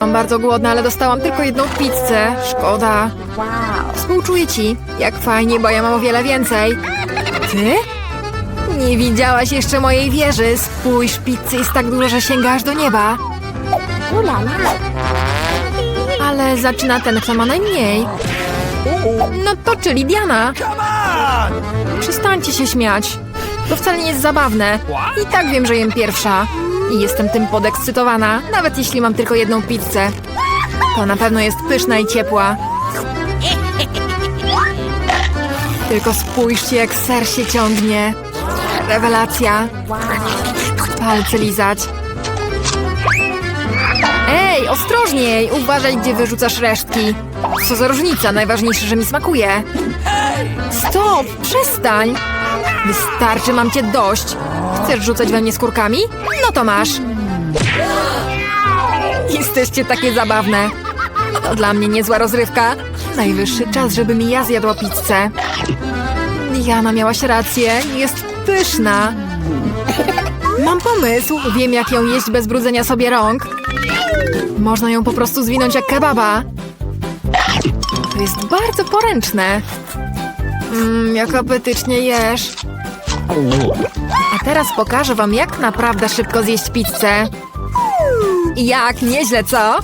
Mam bardzo głodna, ale dostałam tylko jedną pizzę. Szkoda. Współczuję ci. Jak fajnie, bo ja mam o wiele więcej. Ty? Nie widziałaś jeszcze mojej wieży. Spójrz, pizzy jest tak dużo, że sięga aż do nieba. Ale zaczyna ten, kto ma najmniej. No to czyli Diana. Przestańcie się śmiać. To wcale nie jest zabawne. I tak wiem, że jem pierwsza. I jestem tym podekscytowana, nawet jeśli mam tylko jedną pizzę. To na pewno jest pyszna i ciepła. Tylko spójrzcie, jak ser się ciągnie. Rewelacja. Palce lizać. Ej, ostrożniej! Uważaj, gdzie wyrzucasz resztki. Co za różnica, najważniejsze, że mi smakuje. Stop, przestań! Wystarczy, mam cię dość. Chcesz rzucać we mnie skórkami? No to masz. Jesteście takie zabawne. To dla mnie niezła rozrywka. Najwyższy czas, żebym i ja zjadła pizzę. Diana miałaś rację, jest pyszna. Mam pomysł, wiem jak ją jeść bez brudzenia sobie rąk. Można ją po prostu zwinąć jak kebaba. To jest bardzo poręczne. Mmm, jak apetycznie jesz. A teraz pokażę wam, jak naprawdę szybko zjeść pizzę. Jak, nieźle, co?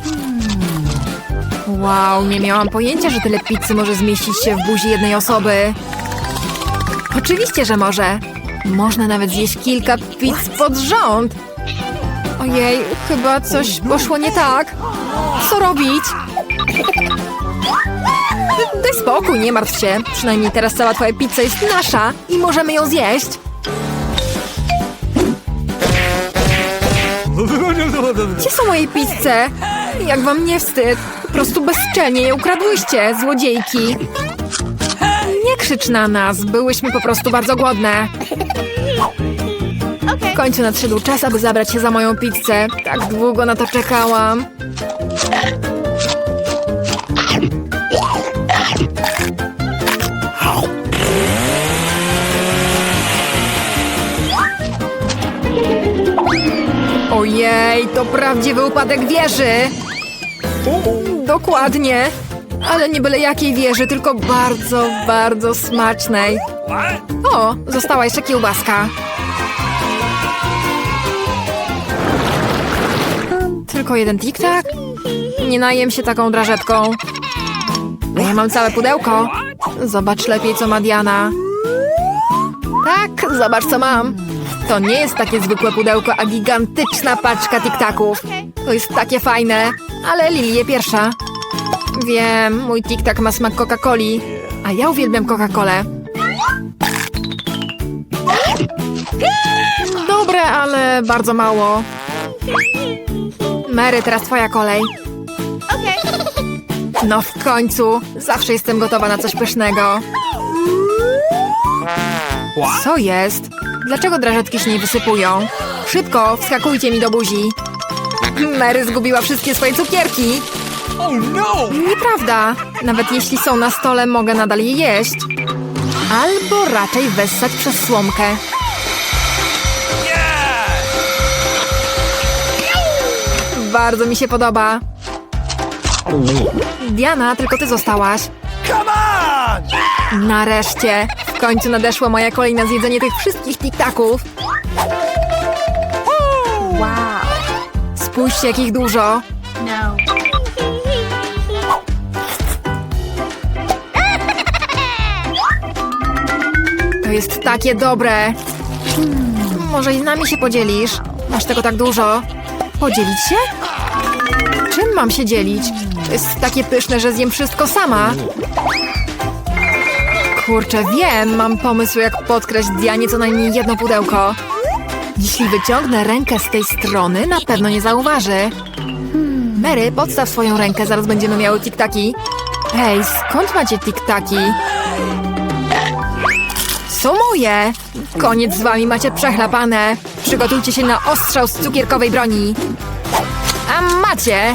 Wow, nie miałam pojęcia, że tyle pizzy może zmieścić się w buzi jednej osoby. Oczywiście, że może. Można nawet zjeść kilka pizz pod rząd. Ojej, chyba coś poszło nie tak. Co robić? Daj spokój, nie martw się. Przynajmniej teraz cała twoja pizza jest nasza i możemy ją zjeść. Gdzie są moje pizze? Jak wam nie wstyd? Po prostu bezczelnie je ukradłyście, złodziejki. Nie krzycz na nas, byłyśmy po prostu bardzo głodne. W końcu nadszedł czas, aby zabrać się za moją pizzę. Tak długo na to czekałam. Ojej, to prawdziwy upadek wieży! Dokładnie. Ale nie byle jakiej wieży, tylko bardzo, bardzo smacznej. O, została jeszcze kiełbaska. Tylko jeden tik-tak? Nie najem się taką drażetką. A ja mam całe pudełko. Zobacz lepiej, co ma Diana. Tak, zobacz, co mam. To nie jest takie zwykłe pudełko, a gigantyczna paczka tiktaków. To jest takie fajne, ale Lili je pierwsza. Wiem, mój tiktak ma smak Coca-Coli, a ja uwielbiam Coca-Colę. Dobre, ale bardzo mało. Mary, teraz twoja kolej. No w końcu, zawsze jestem gotowa na coś pysznego. Co jest? Dlaczego drażetki się nie wysypują? Szybko, wskakujcie mi do buzi. Mary zgubiła wszystkie swoje cukierki. Nieprawda. Nawet jeśli są na stole, mogę nadal je jeść. Albo raczej wessać przez słomkę. Bardzo mi się podoba. Diana, tylko ty zostałaś. Nareszcie! W końcu nadeszła moja kolej na zjedzenie tych wszystkich tiktaków. Wow. Spójrzcie, jak ich dużo. No. To jest takie dobre. Hmm, może i z nami się podzielisz? Masz tego tak dużo. Podzielić się? Czym mam się dzielić? To jest takie pyszne, że zjem wszystko sama. Kurczę, wiem, mam pomysł, jak podkraść Dianie co najmniej jedno pudełko. Jeśli wyciągnę rękę z tej strony, na pewno nie zauważy. Mary, podstaw swoją rękę, zaraz będziemy miały tiktaki. Hej, skąd macie tiktaki? Są moje! Koniec z wami, macie przechlapane. Przygotujcie się na ostrzał z cukierkowej broni. A macie!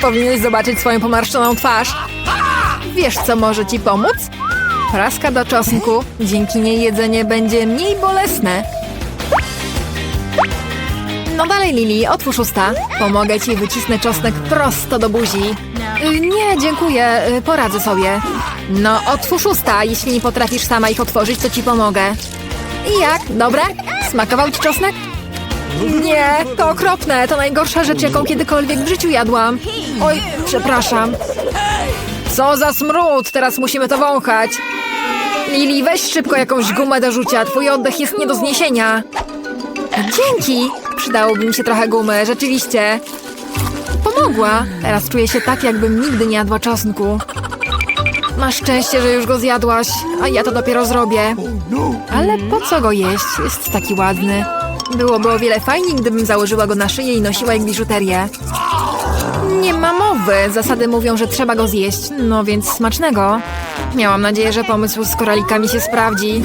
Powinieneś zobaczyć swoją pomarszczoną twarz. Wiesz, co może ci pomóc? Praska do czosnku. Dzięki niej jedzenie będzie mniej bolesne. No dalej, Lili, otwórz usta. Pomogę ci, wycisnę czosnek prosto do buzi. Y, Nie, dziękuję, y, poradzę sobie. No, otwórz usta. Jeśli nie potrafisz sama ich otworzyć, to ci pomogę. I jak? Dobre? Smakował ci czosnek? Nie, to okropne. To najgorsza rzecz, jaką kiedykolwiek w życiu jadłam. Oj, przepraszam. Co za smród! Teraz musimy to wąchać. Lili, weź szybko jakąś gumę do rzucia. Twój oddech jest nie do zniesienia. Dzięki! Przydałoby mi się trochę gumy, rzeczywiście. Pomogła. Teraz czuję się tak, jakbym nigdy nie jadła czosnku. Masz szczęście, że już go zjadłaś, a ja to dopiero zrobię. Ale po co go jeść? Jest taki ładny. Byłoby o wiele fajniej, gdybym założyła go na szyję i nosiła jak biżuterię. Nie ma mowy. Zasady mówią, że trzeba go zjeść. No więc smacznego. Miałam nadzieję, że pomysł z koralikami się sprawdzi.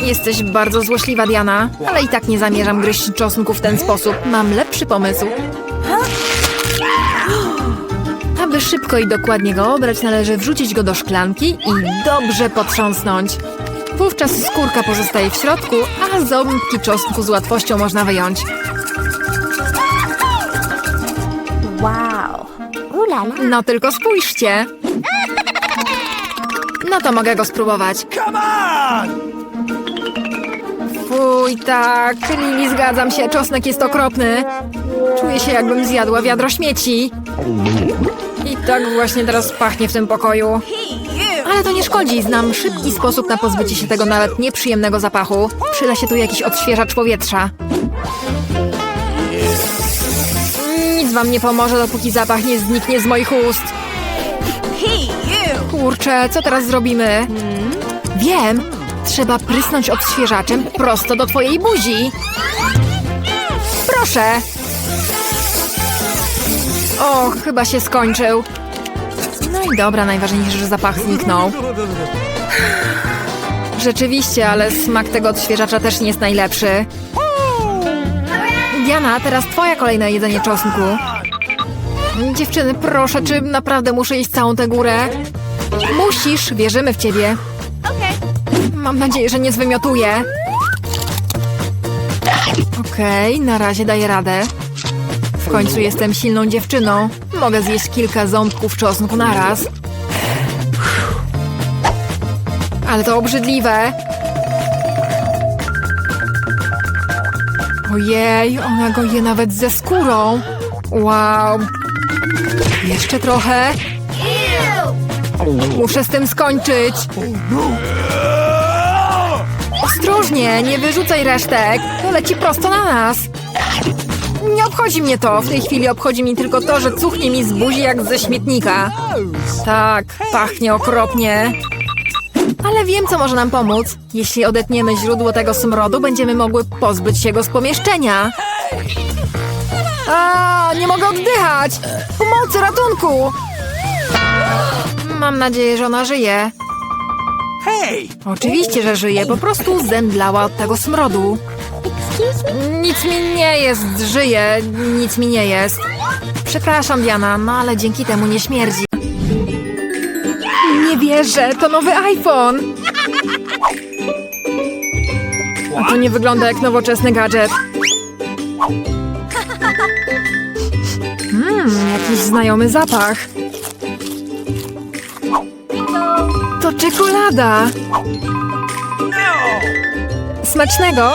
Jesteś bardzo złośliwa, Diana, ale i tak nie zamierzam gryźć czosnku w ten sposób. Mam lepszy pomysł. Aby szybko i dokładnie go obrać, należy wrzucić go do szklanki i dobrze potrząsnąć. Wówczas skórka pozostaje w środku, a ząbki czosnku z łatwością można wyjąć. Wow. Ooh la la. No tylko spójrzcie. No to mogę go spróbować. Fuj, tak. Lili, zgadzam się. Czosnek jest okropny. Czuję się, jakbym zjadła wiadro śmieci. I tak właśnie teraz pachnie w tym pokoju. Ale to nie szkodzi. Znam szybki sposób na pozbycie się tego nawet nieprzyjemnego zapachu. Przyda się tu jakiś odświeżacz powietrza. Nic wam nie pomoże, dopóki zapach nie zniknie z moich ust. Kurczę, co teraz zrobimy? Wiem! Trzeba prysnąć odświeżaczem prosto do twojej buzi. Proszę! O, chyba się skończył. Dobra, najważniejsze, że zapach zniknął. Rzeczywiście, ale smak tego odświeżacza też nie jest najlepszy. Diana, teraz twoja kolejne jedzenie czosnku. Dziewczyny, proszę, czy naprawdę muszę jeść całą tę górę? Musisz, wierzymy w ciebie. Mam nadzieję, że nie zwymiotuję. Okej, na razie daję radę. W końcu jestem silną dziewczyną. Mogę zjeść kilka ząbków czosnku naraz. Ale to obrzydliwe. Ojej, ona go je nawet ze skórą. Wow. Jeszcze trochę. Muszę z tym skończyć. Ostrożnie, nie wyrzucaj resztek. To leci prosto na nas. Obchodzi mnie to. W tej chwili obchodzi mnie tylko to, że cuchnie mi z buzi jak ze śmietnika. Tak, pachnie okropnie. Ale wiem, co może nam pomóc. Jeśli odetniemy źródło tego smrodu, będziemy mogły pozbyć się go z pomieszczenia. A, nie mogę oddychać! Pomocy, ratunku! Mam nadzieję, że ona żyje. Hey! Oczywiście, że żyje, po prostu zemdlała od tego smrodu. Nic mi nie jest, żyje, nic mi nie jest. Przepraszam, Diana, no ale dzięki temu nie śmierdzi. Nie wierzę, to nowy iPhone! A to nie wygląda jak nowoczesny gadżet. Mmm, jakiś znajomy zapach. To czekolada! Smacznego!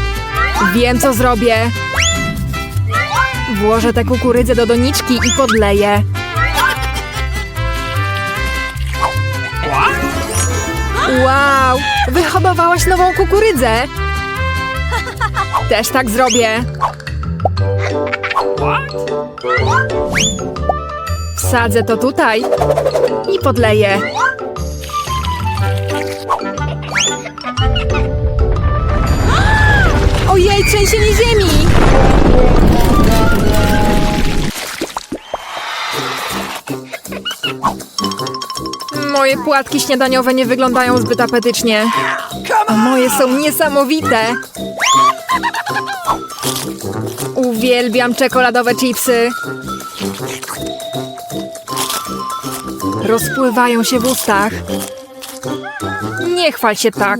Wiem, co zrobię. Włożę tę kukurydzę do doniczki i podleję. Wow! Wyhodowałaś nową kukurydzę! Też tak zrobię. Wsadzę to tutaj i podleję. Trzęsienie ziemi! Moje płatki śniadaniowe nie wyglądają zbyt apetycznie. A moje są niesamowite. Uwielbiam czekoladowe chipsy. Rozpływają się w ustach. Nie chwal się tak.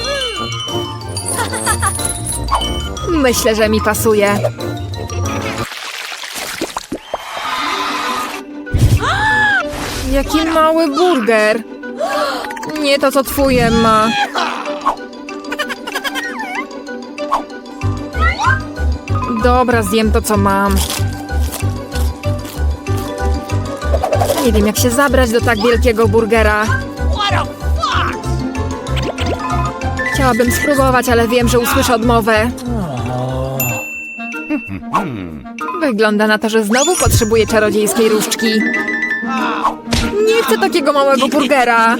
Myślę, że mi pasuje. Jaki mały burger. Nie to, co twoje ma. Dobra, zjem to, co mam. Nie wiem, jak się zabrać do tak wielkiego burgera. Chciałabym spróbować, ale wiem, że usłyszę odmowę. Wygląda na to, że znowu potrzebuję czarodziejskiej różdżki. Nie chcę takiego małego burgera.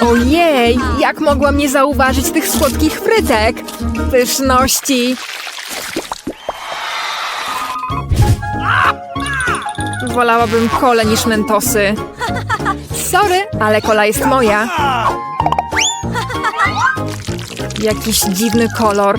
Ojej, jak mogłam nie zauważyć tych słodkich frytek? Pyszności. Wolałabym kole niż mentosy. Sorry, ale kola jest moja. Jakiś dziwny kolor.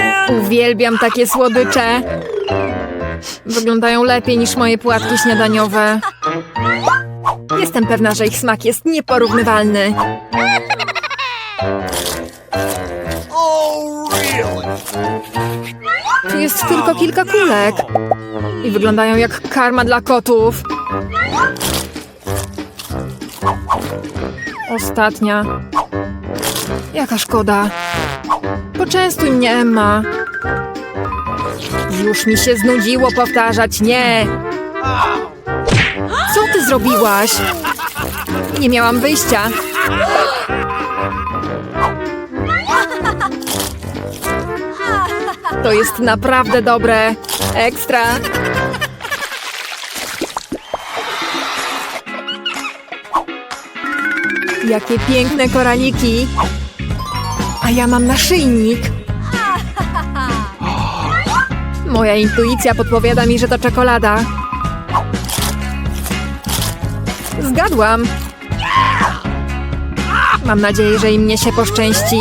Uwielbiam takie słodycze. Wyglądają lepiej niż moje płatki śniadaniowe. Jestem pewna, że ich smak jest nieporównywalny. Tu jest tylko kilka kulek. I wyglądają jak karma dla kotów. Ostatnia. Jaka szkoda. Poczęstuj mnie, Emma. Już mi się znudziło powtarzać nie. Co ty zrobiłaś? Nie miałam wyjścia. To jest naprawdę dobre. Ekstra. Jakie piękne koraliki. A ja mam naszyjnik. Moja intuicja podpowiada mi, że to czekolada. Zgadłam. Mam nadzieję, że i mnie się poszczęści.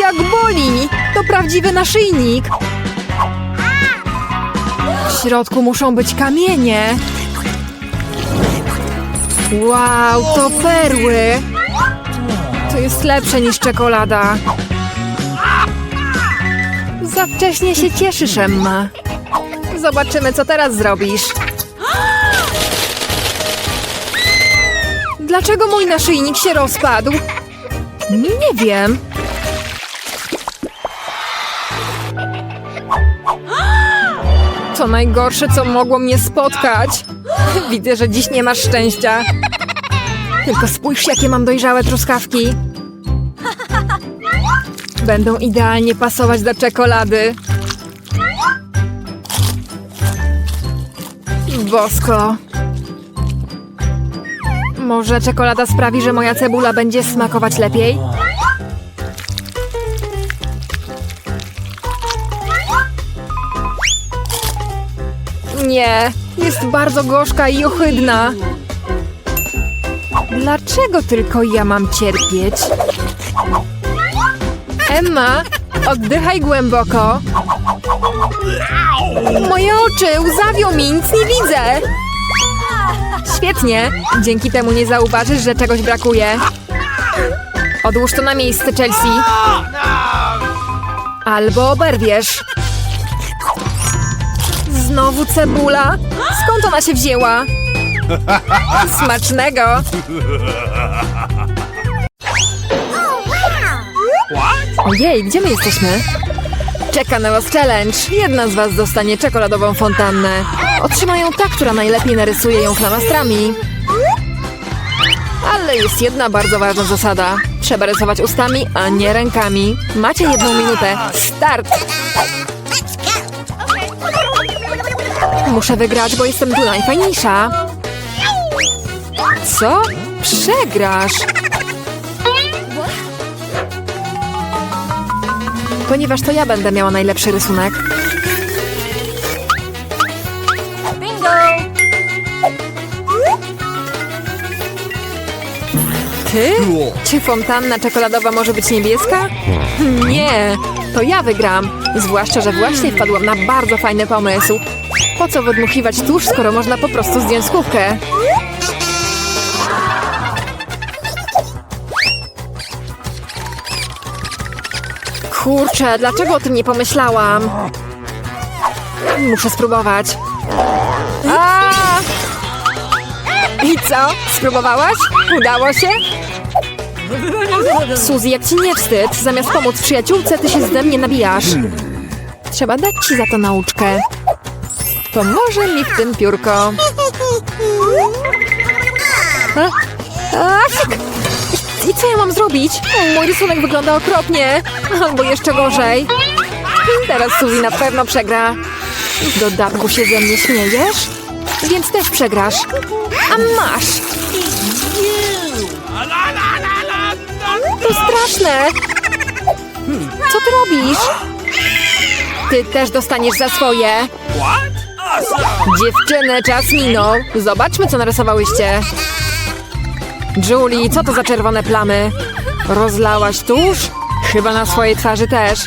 Jak boli! To prawdziwy naszyjnik. W środku muszą być kamienie. Wow, to perły! To jest lepsze niż czekolada. Za wcześnie się cieszysz, Emma. Zobaczymy, co teraz zrobisz. Dlaczego mój naszyjnik się rozpadł? Nie wiem. To najgorsze, co mogło mnie spotkać. Widzę, że dziś nie masz szczęścia. Tylko spójrz, jakie mam dojrzałe truskawki. Będą idealnie pasować do czekolady. Bosko. Może czekolada sprawi, że moja cebula będzie smakować lepiej? Nie, jest bardzo gorzka i ohydna. Dlaczego tylko ja mam cierpieć? Emma, oddychaj głęboko. Moje oczy łzawią mi, nic nie widzę. Świetnie, dzięki temu nie zauważysz, że czegoś brakuje. Odłóż to na miejsce, Chelsea. Albo oberwiesz. Znowu cebula? Skąd ona się wzięła? Smacznego! Ojej, gdzie my jesteśmy? Czeka na was challenge. Jedna z was dostanie czekoladową fontannę. Otrzymają ta, która najlepiej narysuje ją flamastrami. Ale jest jedna bardzo ważna zasada. Trzeba rysować ustami, a nie rękami. Macie jedną minutę. Start! Muszę wygrać, bo jestem tu najfajniejsza. Co? Przegrasz! Ponieważ to ja będę miała najlepszy rysunek. Bingo! Ty? Czy fontanna czekoladowa może być niebieska? Nie, to ja wygram. Zwłaszcza, że właśnie wpadłam na bardzo fajny pomysł. Po co wydmuchiwać tusz, skoro można po prostu zdjąć skówkę? Kurczę, dlaczego o tym nie pomyślałam? Muszę spróbować. A! I co? Spróbowałaś? Udało się? Suzy, jak ci nie wstyd, zamiast pomóc przyjaciółce, ty się ze mnie nabijasz. Trzeba dać ci za to nauczkę. Pomoże mi w tym piórko. A? I, co ja mam zrobić? Mój rysunek wygląda okropnie. Albo jeszcze gorzej. Teraz Suzy na pewno przegra. W dodatku się ze mnie śmiejesz? Więc też przegrasz. A masz! To straszne! Co ty robisz? Ty też dostaniesz za swoje. What? Dziewczyny, czas minął. Zobaczmy, co narysowałyście. Julie, co to za czerwone plamy? Rozlałaś tusz? Chyba na swojej twarzy też.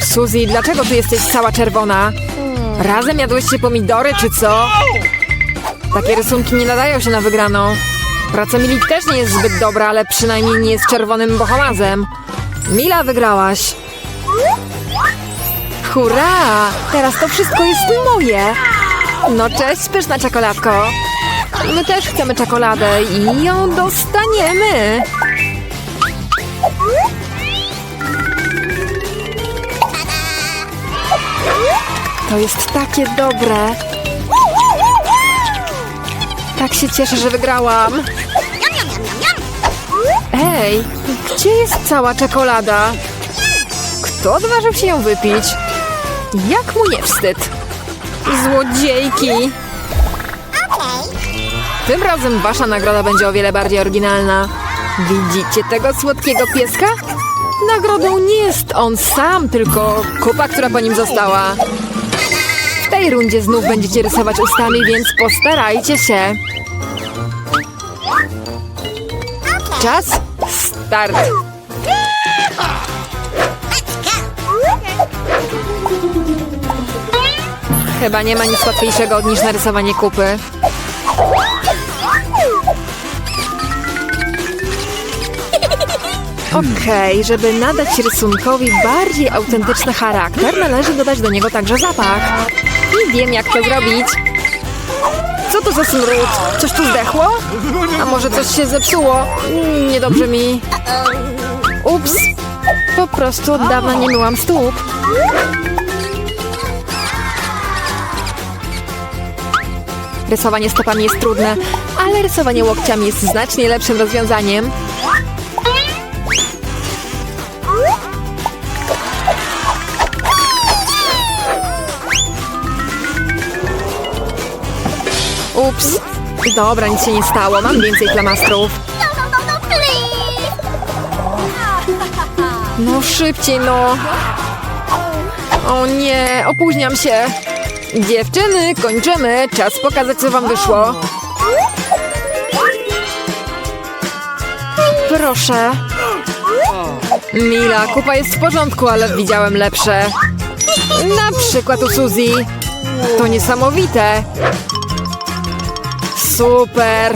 Suzy, dlaczego ty jesteś cała czerwona? Razem jadłyście pomidory, czy co? Takie rysunki nie nadają się na wygraną. Praca Mili też nie jest zbyt dobra, ale przynajmniej nie jest czerwonym bohomazem. Mila, wygrałaś. Hurra! Teraz to wszystko jest moje! No cześć, pyszna czekoladko! My też chcemy czekoladę i ją dostaniemy! To jest takie dobre! Tak się cieszę, że wygrałam! Ej, gdzie jest cała czekolada? Kto odważył się ją wypić? Jak mu nie wstyd? Złodziejki! Tym razem wasza nagroda będzie o wiele bardziej oryginalna. Widzicie tego słodkiego pieska? Nagrodą nie jest on sam, tylko kupa, która po nim została. W tej rundzie znów będziecie rysować ustami, więc postarajcie się. Czas? Start! Chyba nie ma nic łatwiejszego niż narysowanie kupy. Okej, żeby nadać rysunkowi bardziej autentyczny charakter, należy dodać do niego także zapach. I wiem, jak to zrobić. Co to za smród? Coś tu zdechło? A może coś się zepsuło? Mm, Niedobrze mi. Ups. Po prostu od dawna nie myłam stóp. Rysowanie stopami jest trudne, ale rysowanie łokciami jest znacznie lepszym rozwiązaniem. Ups. Dobra, nic się nie stało. Mam więcej please! No szybciej, no. O nie, opóźniam się. Dziewczyny, kończymy. Czas pokazać, co wam wyszło. Proszę. Mila, kupa jest w porządku, ale widziałem lepsze. Na przykład u Suzy. To niesamowite. Super.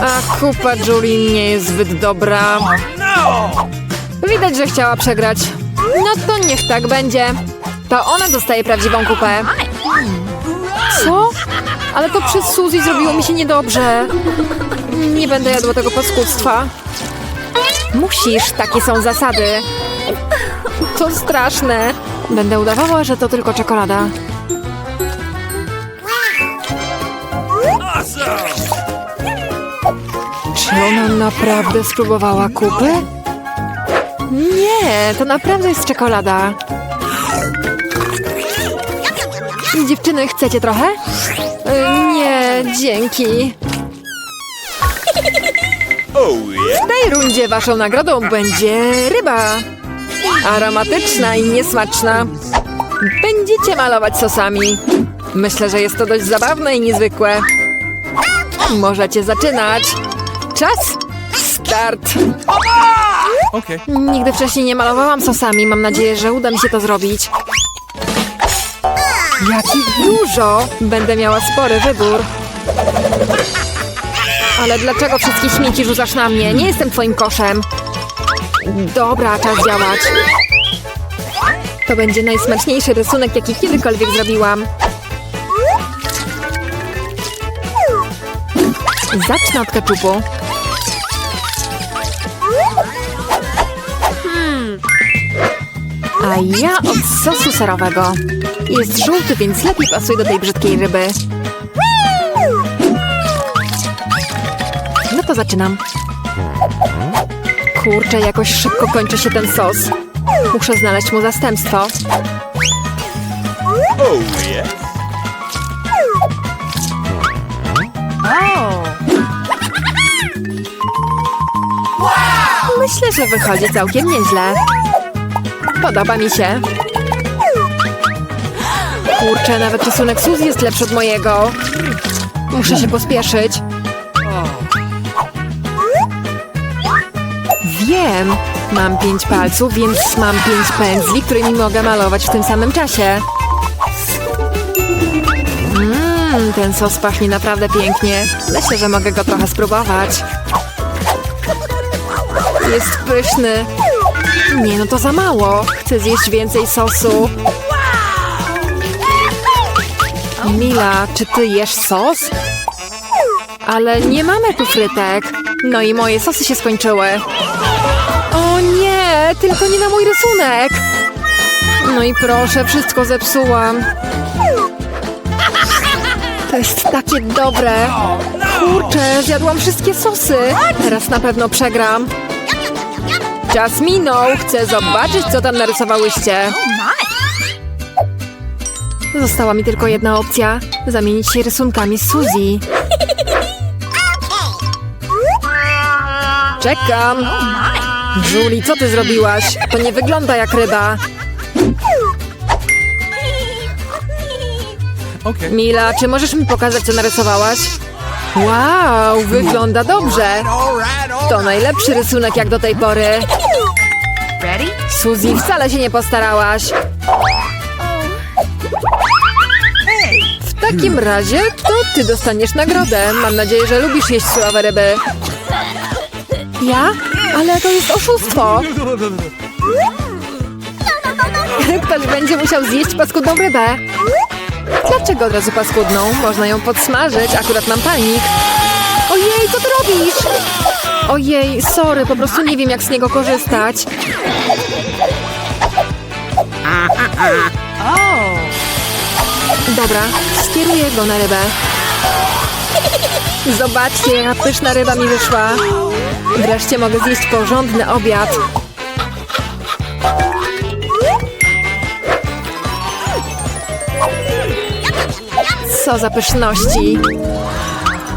A kupa Julie nie jest zbyt dobra. Widać, że chciała przegrać. No to niech tak będzie. To ona dostaje prawdziwą kupę. Co? Ale to przez Suzy zrobiło mi się niedobrze. Nie będę jadła tego paskudztwa. Musisz, takie są zasady. To straszne. Będę udawała, że to tylko czekolada. Czy ona naprawdę spróbowała kupy? Nie, to naprawdę jest czekolada. Dziewczyny, chcecie trochę? Y, Nie, dzięki. Oh! W tej rundzie waszą nagrodą będzie ryba. Aromatyczna i niesmaczna. Będziecie malować sosami. Myślę, że jest to dość zabawne i niezwykłe. Możecie zaczynać. Czas? Start. Okay. Nigdy wcześniej nie malowałam sosami. Mam nadzieję, że uda mi się to zrobić. Jakich dużo! Będę miała spory wybór. Ale dlaczego wszystkie śmieci rzucasz na mnie? Nie jestem twoim koszem. Dobra, czas działać. To będzie najsmaczniejszy rysunek, jaki kiedykolwiek zrobiłam. Zacznę od keczupu. A ja od sosu serowego. Jest żółty, więc lepiej pasuje do tej brzydkiej ryby. No to zaczynam. Kurczę, jakoś szybko kończy się ten sos. Muszę znaleźć mu zastępstwo. Oh yeah! Myślę, że wychodzi całkiem nieźle. Podoba mi się. Kurczę, nawet rysunek Suzy jest lepszy od mojego. Muszę się pospieszyć. Wiem. Mam pięć palców, więc mam pięć pędzli, którymi mogę malować w tym samym czasie. Mmm, ten sos pachnie naprawdę pięknie. Myślę, że mogę go trochę spróbować. Jest pyszny. Nie, no to za mało. Chcę zjeść więcej sosu. Mila, czy ty jesz sos? Ale nie mamy tu frytek. No i moje sosy się skończyły. O nie, tylko nie na mój rysunek. No i proszę, wszystko zepsułam. To jest takie dobre. Kurczę, zjadłam wszystkie sosy. Teraz na pewno przegram. Czas minął. Chcę zobaczyć, co tam narysowałyście. Została mi tylko jedna opcja. Zamienić się rysunkami z Suzy. Czekam. Julie, co ty zrobiłaś? To nie wygląda jak ryba. Okay. Mila, czy możesz mi pokazać, co narysowałaś? Wow, wygląda dobrze. To najlepszy rysunek jak do tej pory. Ready? Suzy, wcale się nie postarałaś. W takim razie to ty dostaniesz nagrodę. Mam nadzieję, że lubisz jeść surowe ryby. Ja? Ale to jest oszustwo. Ktoś będzie musiał zjeść paskudną rybę. Dlaczego od razu paskudną? Można ją podsmażyć, akurat mam palnik. Ojej, co ty robisz? Ojej, sorry, po prostu nie wiem jak z niego korzystać. Dobra, skieruję go na rybę. Zobaczcie, pyszna ryba mi wyszła. Wreszcie mogę zjeść porządny obiad. Co za pyszności.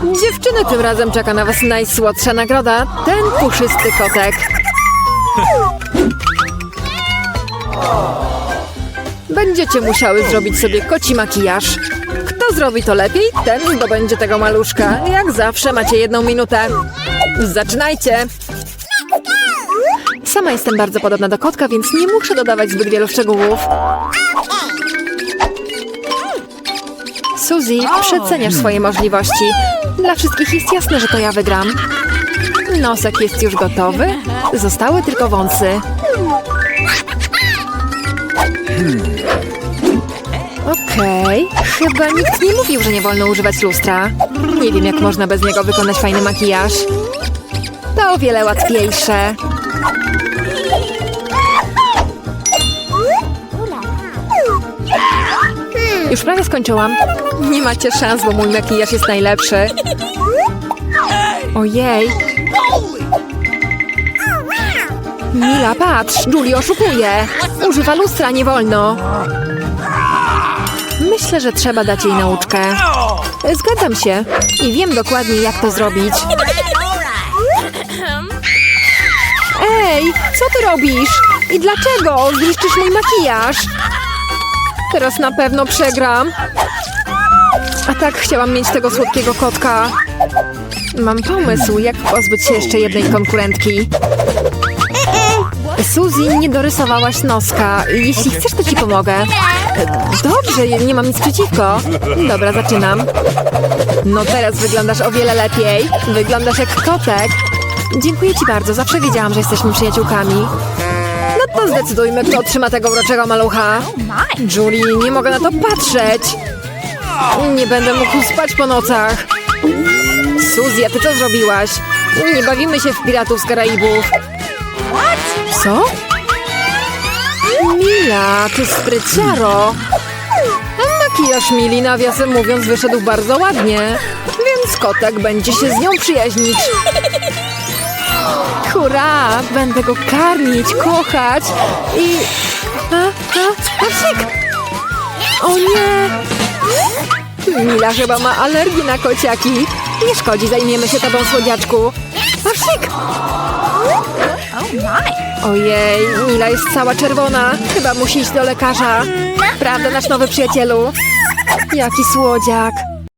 Dziewczyny, tym razem czeka na was najsłodsza nagroda. Ten puszysty kotek. Będziecie musiały zrobić sobie koci makijaż. Kto zrobi to lepiej, ten zdobędzie tego maluszka. Jak zawsze macie jedną minutę. Zaczynajcie! Sama jestem bardzo podobna do kotka, więc nie muszę dodawać zbyt wielu szczegółów. Suzy, przeceniasz swoje możliwości. Dla wszystkich jest jasne, że to ja wygram. Nosek jest już gotowy. Zostały tylko wąsy. Okej, chyba nikt nie mówił, że nie wolno używać lustra. Nie wiem, jak można bez niego wykonać fajny makijaż. To o wiele łatwiejsze. Już prawie skończyłam. Nie macie szans, bo mój makijaż jest najlepszy. Ojej. Mila, patrz, Julie oszukuje. Używa lustra, nie wolno. Myślę, że trzeba dać jej nauczkę. Zgadzam się i wiem dokładnie, jak to zrobić. Ej, co ty robisz? I dlaczego zniszczysz mój makijaż? Teraz na pewno przegram. A tak chciałam mieć tego słodkiego kotka. Mam pomysł, jak pozbyć się jeszcze jednej konkurentki. Suzy, nie dorysowałaś noska. Jeśli chcesz, to ci pomogę. Dobrze, nie mam nic przeciwko. Dobra, zaczynam. No teraz wyglądasz o wiele lepiej. Wyglądasz jak kotek. Dziękuję ci bardzo, zawsze wiedziałam, że jesteśmy przyjaciółkami. No to zdecydujmy, kto otrzyma tego uroczego malucha. Julie, nie mogę na to patrzeć. Nie będę mógł spać po nocach. Suzy, a ty co zrobiłaś? Nie bawimy się w piratów z Karaibów. Co? Mila, ty spryciaro. Makijaż Mili, nawiasem mówiąc, wyszedł bardzo ładnie. Więc kotek będzie się z nią przyjaźnić. Hurra! Będę go karmić, kochać i... A, a, Pawsik! O nie! Mila chyba ma alergię na kociaki. Nie szkodzi, zajmiemy się tobą, słodziaczku. Pawsik! Oh. Ojej, Mila jest cała czerwona. Chyba musi iść do lekarza. Prawda, nasz nowy przyjacielu? Jaki słodziak.